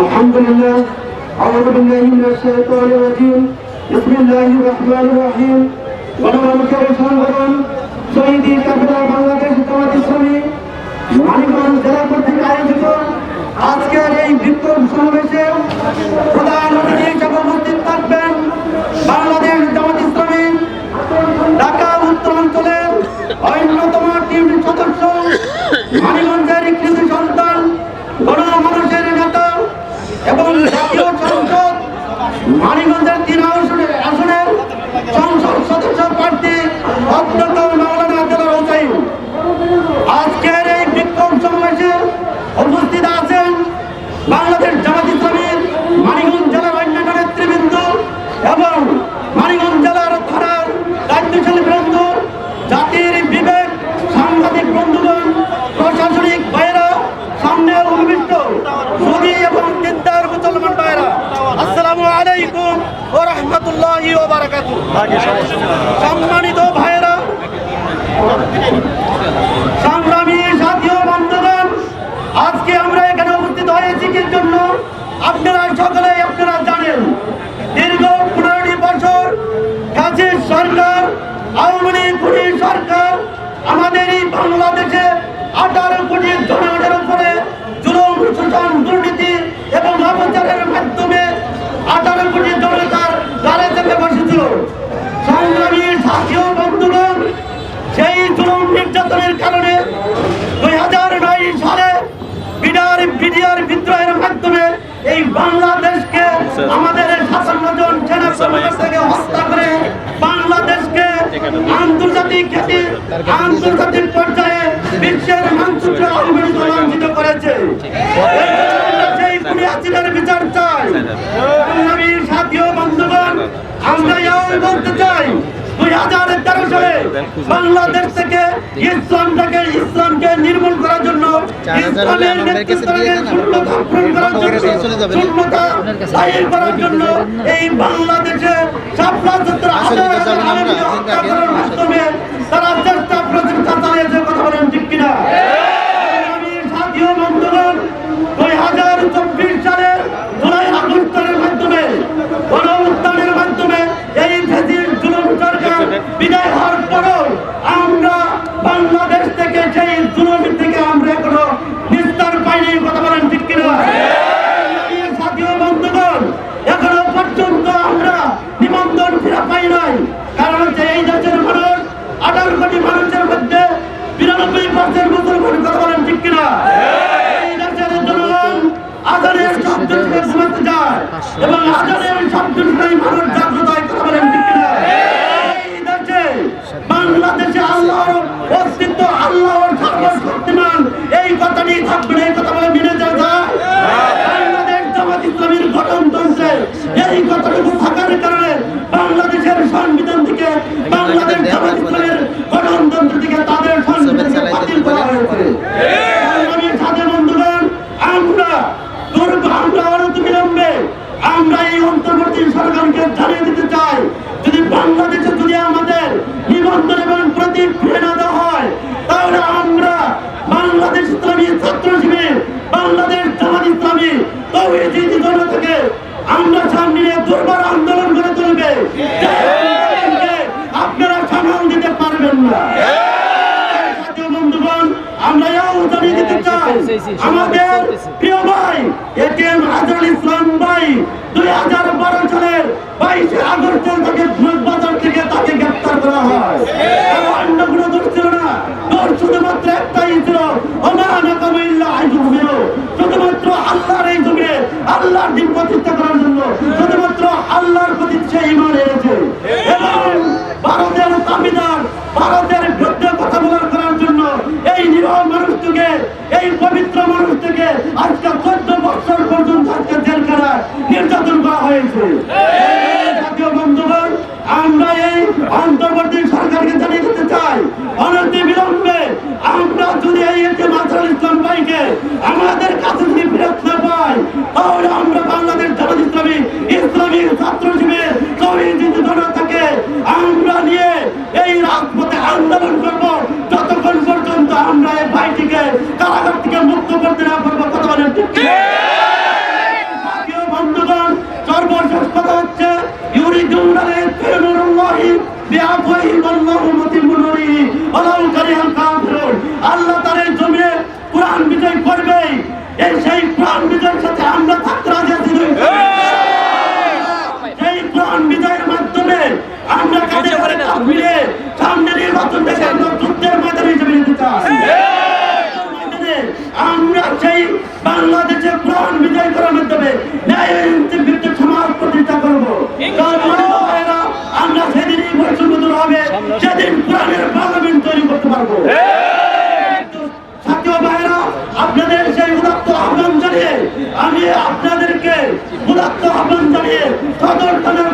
الحمد لله. أعوذ بالله من الشيطان الرجيم. بسم الله الرحمن الرحيم. ونعم كرسان ورم سيدي كفر بنغلاديش تواتي মানিগঞ্জ জেলার অন্যান্য নেতৃবৃন্দ এবং মানিগঞ্জ জেলার থানার দায়িত্বশীল বৃন্দ জাতির বিবেক সাংবাদিক বন্ধুগণ প্রশাসনিক বাইরা সামনে উপবিষ্ট সুদী এবং চিন্তার মুসলমান বাইরা আসসালামু আলাইকুম ও রহমতুল্লাহি সম্মানিত ভাইরা সংগ্রামী সাথী ও বন্ধুগণ আজকে আমরা এখানে উপস্থিত হয়েছি কি জন্য আপনারা সকলে আপনারা জানেন দীর্ঘ পনেরোটি বছর কাছে সরকার, আওয়ামী লীগ সরকার, আমাদের এই বাংলাদেশে আঠারো কোটি জনগণের উপরে জুলুম, শোষণ, দুর্নীতি এবং অবচারের মাধ্যমে আঠারো কোটি জনতার গালে চেপে বসেছিল। সংগ্রামী সাথী ও বন্ধুগণ, সেই জুলুম নির্যাতনের কারণে দুই হাজার নয় সালে বিডার বিডিআর বিদ্রোহের মাধ্যমে এই বাংলাদেশকে আমাদের সাতান্ন জন সেনা কর্মীদের থেকে হত্যা করে বাংলাদেশকে আন্তর্জাতিক খ্যাতি আন্তর্জাতিক পর্যায়ে বিশ্বের মানচিত্রে অবহেলিত লাঞ্ছিত করেছে। সেই বিচার চাই। সংগ্রামী সাথী ও বন্ধুগণ আমরা এও বলতে চাই দুই হাজার তেরো সালে বাংলাদেশ থেকে ইসলামটাকে ইসলামকে নির্মূল করার জন্য ইসলামের নেতৃত্বকে শূন্যতা পূরণ করার জন্য শূন্যতা করার জন্য এই বাংলাদেশে চত্বর হাজার মাধ্যমে তারা চেষ্টা প্রচেষ্টা চালিয়েছে কথা বলেন ঠিক কিনা আমি সাথী ও বন্ধুগণ দুই হাজার চব্বিশ সালের জুলাই আগস্টের মাধ্যমে গণ উত্থানের মাধ্যমে এই ফেসির জুলুম সরকার বিদায় হওয়ার পরও আমরা বাংলাদেশ থেকে সেই জুলুম থেকে আমরা এখনও নিস্তার পাইনি কথা বলেন ঠিক কিনা আমি সাথী ও বন্ধুগণ এখনও পর্যন্ত আমরা নিবন্ধন ফিরে পাই নাই কারণ হচ্ছে এই দেশের মানুষ আঠারো কোটি মানুষের মধ্যে বিরানব্বই পার্সেন্ট মুসলমান কথা বলেন ঠিক কিনা এই দেশের জনগণ আজানের শব্দ শুনে ঘুমাতে যায় এবং শুনে মানুষ জাগ্রত হয় কথা বলেন ঠিক কিনা এই দেশে বাংলাদেশে আল্লাহর অস্তিত্ব আল্লাহর সর্বশক্তিমান এই কথাটি থাকবে না, এই কথা বলে মেনে যাওয়া যায় বাংলাদেশ জামাত ইসলামীর গঠনতন্ত্রে এই কথাটুকু থাকার কারণে বাংলাদেশের সংবিধান থেকে বাংলাদেশ জামাত ইসলামের গঠনতন্ত্র থেকে তাদের সংবিধানকে বাতিল করা হয়েছে সংগ্রামীর সাথে বন্ধুগণ আমরা দুর্গ আমরা অনন্ত বিলম্বে আমরা এই অন্তর্বর্তী সরকারকে জানিয়ে দিতে চাই যদি বাংলাদেশে যদি আমাদের নিবন্ধন এবং প্রতীক ফিরে না দেওয়া হয় তাহলে আমরা বাংলাদেশ ইসলামী ছাত্র শিবির বাংলাদেশ জামাত ইসলামী তৌহিদি জন থেকে আমরা সামনে নিয়ে দুর্বার আন্দোলন করে তুলবে। আপনারা সামাল দিতে পারবেন না। বন্ধুগণ আমরা এও জানিয়ে দিতে চাই আমাদের প্রিয় ভাই এটিএম হাজার ইসলাম ভাই দুই হাজার বারো সালের বাইশে আগস্ট তাকে বাজার থেকে তাকে গ্রেপ্তার করা হয়। আর অন্য কোনো দোষ ছিল না। দোষ শুধুমাত্র একটাই এবং ভারতের দাবিদার ভারতের বিরুদ্ধে কথা বলার করার জন্য এই নিরহ মানুষটিকে এই পবিত্র মানুষটিকে আজকে চোদ্দ বছর পর্যন্ত আজকে জেলখানায় নির্যাতন করা হয়েছে। হ্যাঁ। জাতীয় বন্ধুগণ আমরা এই অন্তর্বর্তী সরকারকে জানিয়ে দিতে চাই অনতি বিলম্বে আমরা যদি এই মাথার ইসলাম আমার মুক্ত করতে না পারব কথা বলেন বাংলাদেশের প্রাণ বিজয় করার মাধ্যমে প্রতিষ্ঠা করব। আমরা হবে সেদিন প্রাণের পার্লামেন্ট তৈরি করতে পারব। ভাইরা আপনাদের সেই উদাত্ত আহ্বান জানিয়ে আমি আপনাদেরকে উদাত্ত আহ্বান জানিয়ে সদর থানার